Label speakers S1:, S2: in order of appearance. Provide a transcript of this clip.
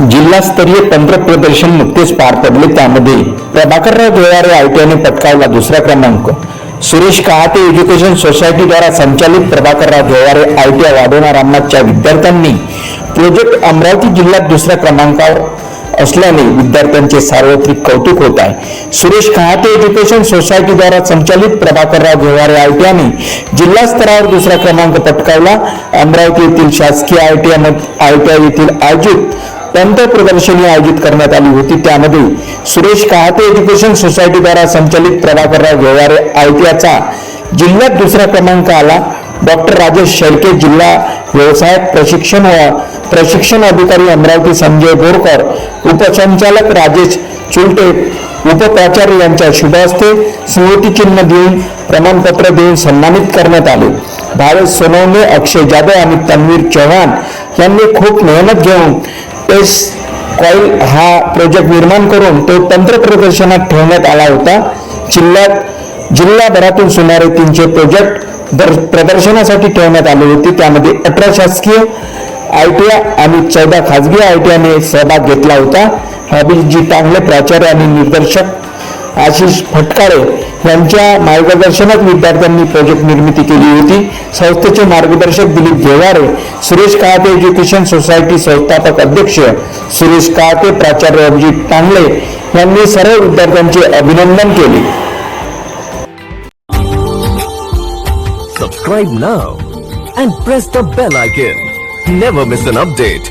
S1: जिल्हास्तरीय तंत्र प्रदर्शन नुकतेच पार पडले. त्यामध्ये प्रभाकरराव घेवारे आयटीआयने पटकावला दुसरा क्रमांक. सुरेश कहाते एज्युकेशन सोसायटी द्वारा संचालित प्रभाकरराव घेवारे आयटीआय वाढवणार रामनाथच्या विद्यार्थ्यांनी प्रोजेक्ट अमरावती जिल्ह्यात दुसऱ्या क्रमांकावर असल्याने विद्यार्थ्यांचे सार्वत्रिक कौतुक होत आहे. सुरेश कहाते एज्युकेशन सोसायटी द्वारा संचालित प्रभाकरराव घेवारे आयटीआयने जिल्हा स्तरावर दुसरा क्रमांक पटकावला. अमरावती येथील शासकीय आयटीआय आयटीआय येथील आयोजित प्रदर्शनी आयोजित करण्यात आली होती. त्यामध्ये सुरेश कहाते एज्युकेशन सोसायटीद्वारा संचालित प्रभाकरराव व्यवहारे आयटीआयचा जिल्ह्यात दुसरा क्रमांक आला. डॉक्टर राजेश शेळके जिल्हा व्यवसाय प्रशिक्षण व प्रशिक्षण अधिकारी अमरावती संजय बोरकर उपसंचालक राजेश चुलटे उपप्राचार्य यांच्या शुभ हस्ते स्मृती चिन्ह देऊन प्रमाणपत्र देऊन सन्मानित करण्यात आले. भावेश सोनवणे अक्षय जाधव आणि तन्वीर चव्हाण यांनी खूप मेहनत घेऊन स्पेस कॉईल हा प्रोजेक्ट निर्माण करून तो तंत्र प्रदर्शनात ठेवण्यात आला होता. जिल्ह्यात जिल्हाभरातून सुमारे तीनशे प्रोजेक्ट दर- प्रदर्शनासाठी ठेवण्यात आले होते. त्यामध्ये अठरा शासकीय आय टी आय आणि चौदा खाजगी आय टी आयने सहभाग घेतला होता. हबीजी टांगले प्राचार्य आणि निर्देशक आशिष फटकाळे यांच्या मार्गदर्शनात विद्यार्थ्यांनी प्रोजेक्ट निर्मिती केली होती संस्थेचे मार्गदर्शक दिलीप घेवारे सुरेश कहाते एज्युकेशन सोसायटी संस्थापक अध्यक्ष सुरेश कहाते प्राचार्य अभिजित टांगले यांनी सर्व विद्यार्थ्यांचे अभिनंदन केले
S2: Subscribe now and press the bell icon. Never miss an update.